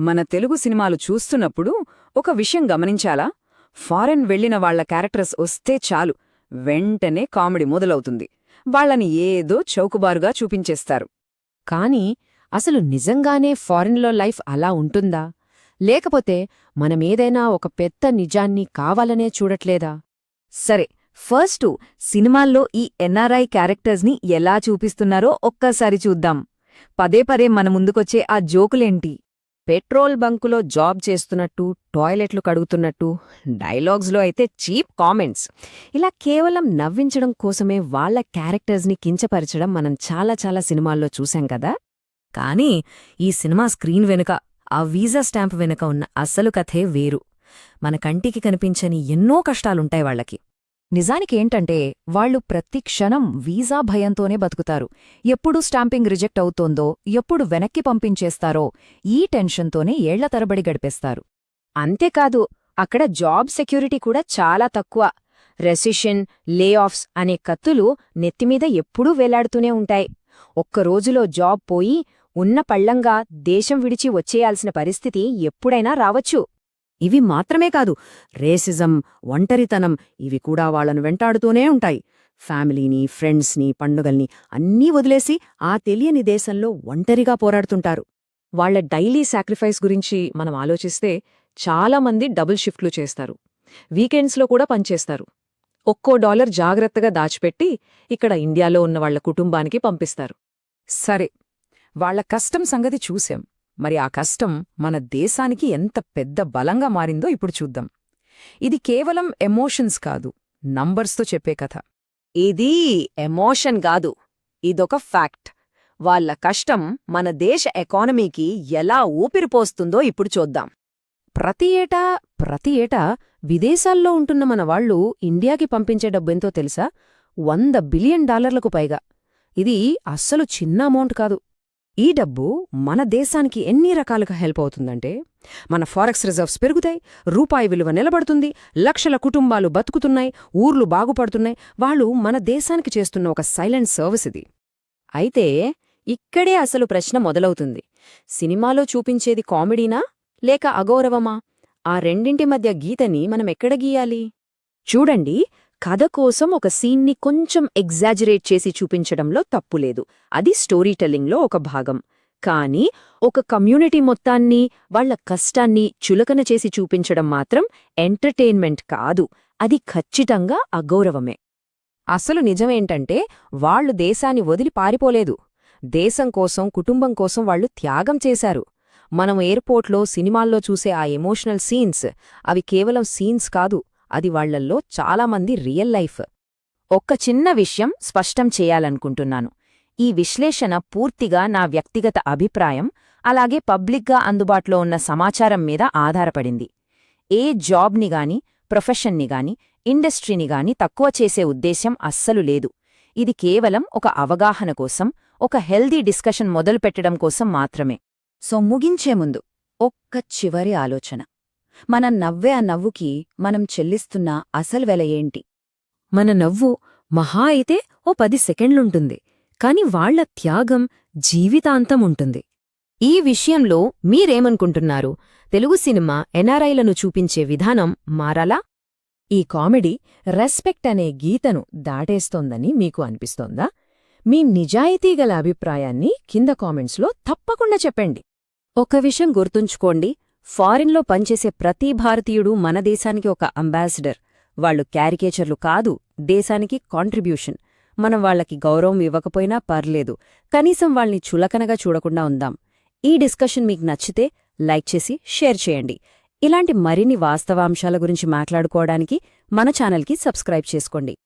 మన తెలుగు సినిమాలు చూస్తున్నప్పుడు ఒక విషయం గమనించాలా? ఫారెన్ వెళ్ళిన వాళ్ళ క్యారెక్టర్స్ వస్తే చాలు. వెంటనే కామెడీ మొదలవుతుంది. వాళ్ళని ఏదో చౌకబారుగా చూపించేస్తారు. కానీ అసలు నిజంగానే ఫారిన్లో లైఫ్ అలా ఉంటుందా? లేకపోతే మనమేదైనా ఒక పెద్ద నిజాన్ని కావాలనే చూడట్లేదా? సరే ఫస్టు సినిమాల్లో ఈ ఎన్ఆర్ఐ క్యారెక్టర్స్ని ఎలా చూపిస్తున్నారో ఒక్కసారి చూద్దాం. పదే పదే మన ముందుకొచ్చే ఆ జోకులేంటి? పెట్రోల్ బంకులో జాబ్ చేస్తున్నట్టు టాయిలెట్లు కడుగుతున్నట్టు డైలాగ్స్లో అయితే చీప్ కామెంట్స్. ఇలా కేవలం నవ్వించడం కోసమే వాళ్ళ క్యారెక్టర్స్ని కించపరచడం మనం చాలా చాలా సినిమాల్లో చూశాం కదా. కానీ ఈ సినిమా స్క్రీన్ వెనుక ఆ వీసా స్టాంప్ వెనుక ఉన్న అసలు కథే వేరు. మన కంటికి కనిపించని ఎన్నో కష్టాలుంటాయి వాళ్ళకి. నిజానికేంటంటే వాళ్ళు ప్రతి క్షణం వీసా భయంతోనే బతుకుతారు. ఎప్పుడు స్టాంపింగ్ రిజెక్ట్ అవుతోందో ఎప్పుడు వెనక్కి పంపించేస్తారో ఈ టెన్షన్తోనే ఏళ్ళ తరబడి గడిపేస్తారు. అంతేకాదు అక్కడ జాబ్ సెక్యూరిటీ కూడా చాలా తక్కువ. రెసిషన్ లే ఆఫ్స్ అనే కత్తులు నెత్తిమీద ఎప్పుడూ వేలాడుతూనే ఉంటాయి. ఒక్క రోజులో జాబ్ పోయి ఉన్న పళ్ళంగా దేశం విడిచి వచ్చేయాల్సిన పరిస్థితి ఎప్పుడైనా రావచ్చు. ఇవి మాత్రమే కాదు రేసిజం ఒంటరితనం ఇవి కూడా వాళ్ళను వెంటాడుతూనే ఉంటాయి. ఫ్యామిలీని ఫ్రెండ్స్ని పండుగల్ని అన్నీ వదిలేసి ఆ తెలియని దేశంలో ఒంటరిగా పోరాడుతుంటారు. వాళ్ళ డైలీ సాక్రిఫైస్ గురించి మనం ఆలోచిస్తే చాలా మంది డబుల్ షిఫ్ట్లు చేస్తారు. వీకెండ్స్లో కూడా పనిచేస్తారు. ఒక్కో డాలర్ జాగ్రత్తగా దాచిపెట్టి ఇక్కడ ఇండియాలో ఉన్న వాళ్ళ కుటుంబానికి పంపిస్తారు. సరే వాళ్ళ కష్టం సంగతి చూశాం. మరి ఆ కష్టం మన దేశానికి ఎంత పెద్ద బలంగా మారిందో ఇప్పుడు చూద్దాం. ఇది కేవలం ఎమోషన్స్ కాదు నంబర్స్తో చెప్పే కథ. ఇది ఎమోషన్ కాదు ఇదొక ఫ్యాక్ట్. వాళ్ళ కష్టం మన దేశ ఎకానమీకి ఎలా ఊపిరిపోస్తుందో ఇప్పుడు చూద్దాం. ప్రతి ఏటా ప్రతి ఏటా విదేశాల్లో ఉంటున్న మన వాళ్ళు ఇండియాకి పంపించే డబ్బెంతో తెలుసా? వంద బిలియన్ డాలర్లకు పైగా. ఇది అస్సలు చిన్న అమౌంట్ కాదు. ఈ డబ్బు మన దేశానికి ఎన్ని రకాలుగా హెల్ప్ అవుతుందంటే మన ఫారెక్స్ రిజర్వ్స్ పెరుగుతాయి రూపాయి విలువ నిలబడుతుంది లక్షల కుటుంబాలు బతుకుతున్నాయి ఊర్లు బాగుపడుతున్నాయి వాళ్ళు మన దేశానికి చేస్తున్న ఒక సైలెంట్ సర్వీస్ ఇది. అయితే ఇక్కడే అసలు ప్రశ్న మొదలవుతుంది. సినిమాలో చూపించేది కామెడీనా లేక అగౌరవమా? ఆ రెండింటి మధ్య గీతని మనం ఎక్కడ గీయాలి? చూడండి కథ కోసం ఒక సీన్ని కొంచెం ఎగ్జాజరేట్ చేసి చూపించడంలో తప్పులేదు. అది స్టోరీ టెల్లింగ్లో ఒక భాగం. కానీ ఒక కమ్యూనిటీ మొత్తాన్ని వాళ్ళ కష్టాన్ని చులకన చేసి చూపించడం మాత్రం ఎంటర్టైన్మెంట్ కాదు. అది ఖచ్చితంగా అగౌరవమే. అసలు నిజమేంటంటే వాళ్ళు దేశాన్ని వదిలి పారిపోలేదు. దేశం కోసం కుటుంబం కోసం వాళ్ళు త్యాగం చేశారు. మనం ఎయిర్పోర్ట్లో సినిమాల్లో చూసే ఆ ఎమోషనల్ సీన్స్ అవి కేవలం సీన్స్ కాదు. అది వాళ్ళల్లో చాలామంది రియల్ లైఫ్. ఒక్క చిన్న విషయం స్పష్టం చేయాలనుకుంటున్నాను. ఈ విశ్లేషణ పూర్తిగా నా వ్యక్తిగత అభిప్రాయం అలాగే పబ్లిక్గా అందుబాటులో ఉన్న సమాచారం మీద ఆధారపడింది. ఏ జాబ్ని గాని ప్రొఫెషన్ని గాని ఇండస్ట్రీని గాని తక్కువ చేసే ఉద్దేశ్యం అస్సలు లేదు. ఇది కేవలం ఒక అవగాహన కోసం ఒక హెల్దీ డిస్కషన్ మొదలుపెట్టడం కోసం మాత్రమే. సో ముగించే ముందు ఒక్క చివరి ఆలోచన. మనం నవ్వే ఆ నవ్వుకి మనం చెల్లిస్తున్న అసలు వెల ఏంటి? మన నవ్వు మహా అయితే ఓ పది సెకండ్లుంటుంది కాని వాళ్ళ త్యాగం జీవితాంతం ఉంటుంది. ఈ విషయంలో మీరేమనుకుంటున్నారు? తెలుగు సినిమా ఎన్ఆర్ఐలను చూపించే విధానం మారాలా? ఈ కామెడీ రెస్పెక్ట్ అనే గీతను దాటేస్తోందని మీకు అనిపిస్తోందా? మీ నిజాయితీగల అభిప్రాయాన్ని కింద కామెంట్స్లో తప్పకుండా చెప్పండి. ఒక విషయం గుర్తుంచుకోండి ఫారిన్లో పనిచేసే ప్రతి భారతీయుడు మన దేశానికి ఒక అంబాసిడర్. వాళ్ళు క్యారికేచర్లు కాదు దేశానికి కాంట్రిబ్యూషన్. మనం వాళ్ళకి గౌరవం ఇవ్వకపోయినా పర్లేదు. కనీసం వాళ్ళని చులకనగా చూడకుండా ఉందాం. ఈ డిస్కషన్ మీకు నచ్చితే లైక్ చేసి షేర్ చేయండి. ఇలాంటి మరిన్ని వాస్తవాంశాల గురించి మాట్లాడుకోవడానికి మన ఛానల్కి సబ్స్క్రైబ్ చేసుకోండి.